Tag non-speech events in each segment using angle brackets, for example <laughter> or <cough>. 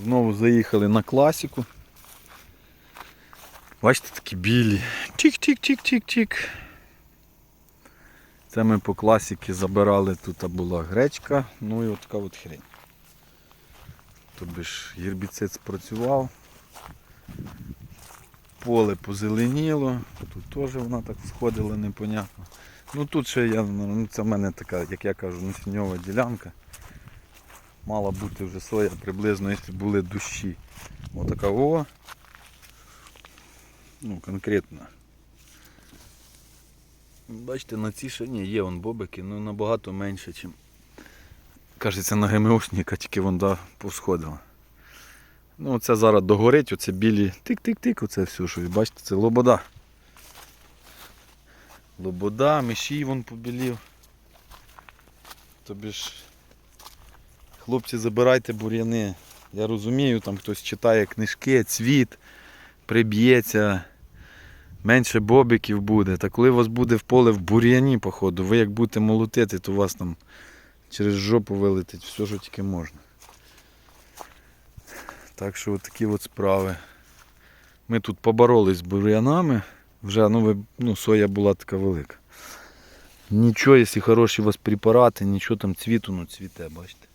Знову заїхали на класіку. Бачите, такі білі. Тік-тік-тік-тік-тік. Це ми по класіки забирали, тут була гречка, ну і от така от хрень. Тобі ж гербіцид спрацював. Поле позеленіло, тут теж вона так сходила непонятно. Ну тут ще я, ну це в мене така, як я кажу, насінньова ділянка. Мала бути вже соя приблизно, якщо були дощі. Отака о. Ну, конкретно. Бачите, на цій ще ні, є вон бобики, ну набагато менше, ніж кажеться на ГМОшника, тільки вон да, повсходила. Ну оце зараз догорить, оце білі тик-тик-тик, оце все, що ви бачите, це лобода. Лобода, мишій вон побілів. Тобі ж, хлопці, забирайте бур'яни. Я розумію, там хтось читає книжки, цвіт, приб'ється, менше бобиків буде. Та коли у вас буде в поле в бур'яні, походу, ви як будете молотити, то у вас там через жопу вилетить все, що тільки можна. Так що от такі от справи. Ми тут поборолись з бур'янами. Вже ну, ви, ну, соя була така велика. Нічого, якщо хороші у вас препарати, нічого там цвіту, ну цвіте, бачите.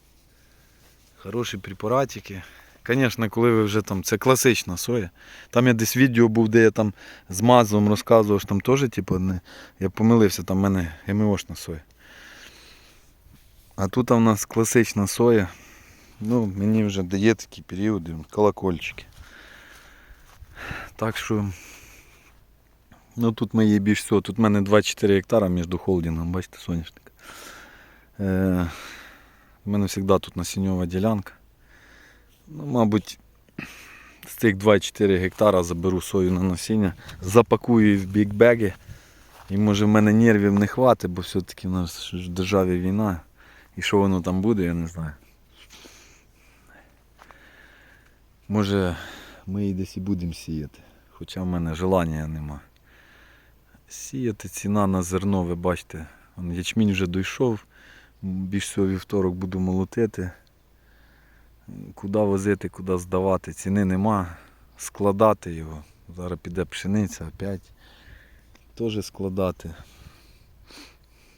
Хороші препаратики. Звісно, коли ви вже там, це класична соя. Там я десь відео був, де я там з мазом розказував, що там теж, типу, не, я помилився, там в мене ГМОшна соя. А тут у нас класична соя. Ну, мені вже дає такі періоди, колокольчики. Так що Ну тут ми є більш всього. Тут в мене 24 гектара між холдингом, бачите, соняшник. Е, у мене завжди тут насінньова ділянка. Ну, мабуть, з цих 24 гектара заберу сою на насіння, запакую її в бікбеги. І може в мене нервів не хватить, бо все-таки в нас в державі війна. І що воно там буде, я не знаю. Може ми її десь і будемо сіяти. Хоча в мене желання нема. Сіяти ціна на зерно, ви бачите, ячмінь вже дійшов. Більш всього вівторок буду молотити. Куди возити, куди здавати, ціни нема. Складати його. Зараз піде пшениця опять. Теж складати.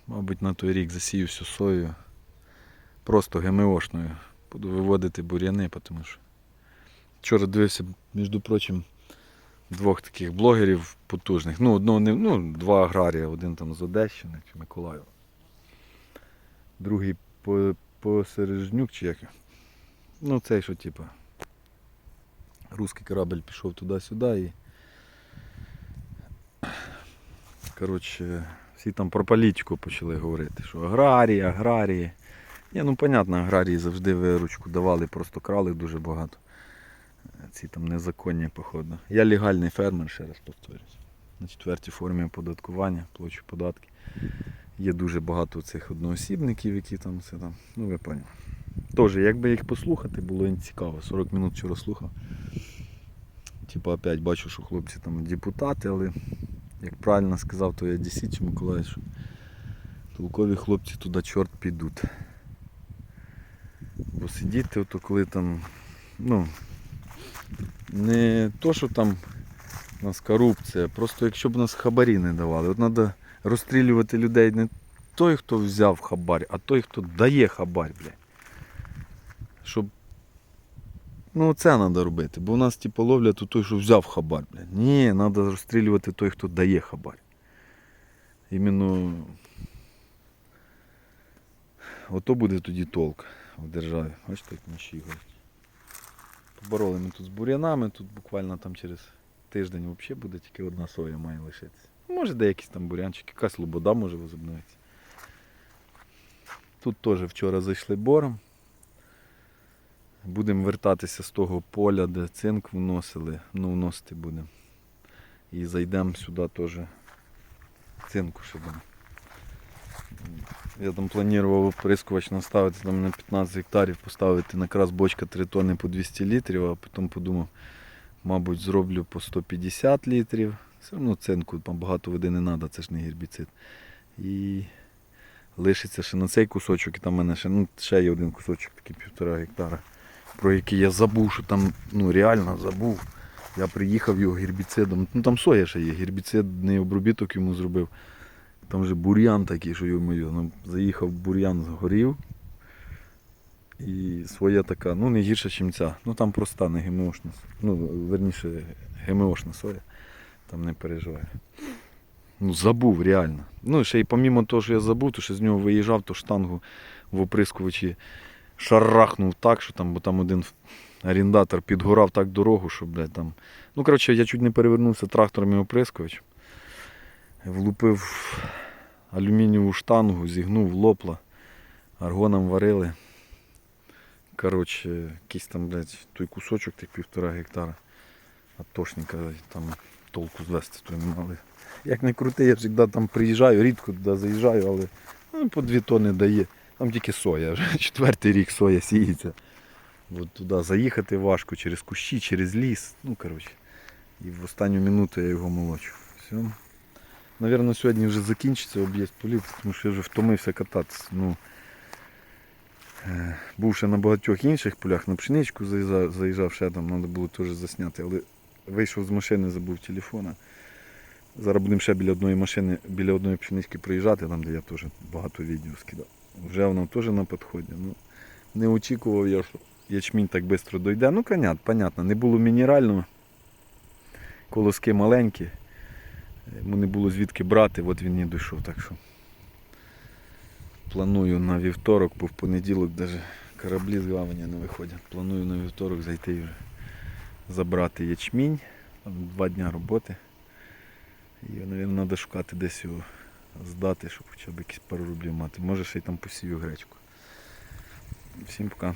Мабуть, на той рік засію всю сою. Просто ГМОшною. Буду виводити бур'яни, тому що вчора дивився, між прочим, двох таких блогерів потужних. Ну, одного не, ну, два аграрія, один там з Одещини чи Миколаєва. Другий Посережнюк чи як. Ну, цей, що типу. Русський корабль пішов туди-сюди і. Коротше, всі там про політику почали говорити, що аграрії, аграрії. Ні, ну понятно, аграрії завжди виручку давали, просто крали дуже багато. Ці там незаконні, походу. Я легальний фермер, ще раз повторюсь. На четвертій формі оподаткування, плачу податки. Є дуже багато цих одноосібників, які там все там. Ну ви поняли. Теж, якби їх послухати, було цікаво. 40 минут вчора слухав. Типа опять бачу, що хлопці там депутати, але як правильно сказав, то я Дісіч Миколаїв, що толкові хлопці туди чорт підуть. Бо сидіти, ото коли там, ну, не то, що там у нас корупція, просто якщо б нас хабарі не давали. От треба розстрілювати людей не той, хто взяв хабар, а той, хто дає хабар, блядь. Щоб. Ну це треба робити, бо у нас типу, ловлять у той, що взяв хабар, блядь. Ні, треба розстрілювати той, хто дає хабар. Іменно ото буде тоді толк в державі. Бачите, як наші говорять. Побороли ми тут з бур'янами, тут буквально там через тиждень взагалі буде тільки одна соя має лишитися. Може деякісь там бурянчики, якась лобода може возобновитися. Тут теж вчора зайшли бором. Будемо вертатися з того поля, де цинк вносили, ну вносити будемо. І зайдемо сюди теж цинку будемо. Я там планував оприскувач наставити там на 15 гектарів, поставити на крас бочка 3 тонни по 200 літрів, а потім подумав, мабуть, зроблю по 150 літрів. Все одно цинку, там багато води не треба, це ж не гербіцид. І лишиться ще на цей кусочок, і там в мене ще, ну, ще є один кусочок, такий півтора гектара. про який я забув, що там ну, реально забув. Я приїхав його гербіцидом. Ну там соя ще є, гербіцидний обробіток йому зробив. Там вже бур'ян такий, що йому ну, заїхав бур'ян згорів. І своя така, ну не гірша, ніж ця. Ну там проста, не ГМОшна. Ну, верніше, ГМОшна соя. Там не переживає. Ну, забув реально. Ну, ще й помімо того, що я забув, то що з нього виїжджав, то штангу в оприскувачі шарахнув так, що там, бо там один орендатор підгорав так дорогу, що, блядь, там. Ну, коротше, я чуть не перевернувся трактором і оприскувач. Влупив алюмінієву штангу, зігнув, лопла, аргоном варили. Коротше, якийсь там, блядь, той кусочок, тих півтора гектара. Атошника там толку звести то мали. Як не крути, я завжди там приїжджаю, рідко туди заїжджаю, але ну, по дві тони дає. Там тільки соя, <laughs> четвертий рік соя сіється. От туди заїхати важко через кущі, через ліс. Ну, коротше. І в останню минуту я його молочу. Все. Навірно, сьогодні вже закінчиться об'їзд полів, тому що я вже втомився кататися. Ну, е, був ще на багатьох інших полях, на пшеничку заїжджав, заїжджав ще там, треба було теж засняти, але вийшов з машини, забув телефона. Зараз будемо ще біля одної машини, біля одної пшенички приїжджати, там де я теж багато відео скидав. Вже воно теж на підході. Ну, не очікував я, що ячмінь так швидко дойде. Ну, понятно, понятно, не було мінерального. Колоски маленькі. Йому не було звідки брати, от він і дійшов. Так що планую на вівторок, бо в понеділок навіть кораблі з гавані не виходять. Планую на вівторок зайти вже забрати ячмінь. Два дні роботи. І, мабуть, треба шукати десь його здати, щоб хоча б якісь пару рублів мати. Може ще й там посію гречку. Всім пока.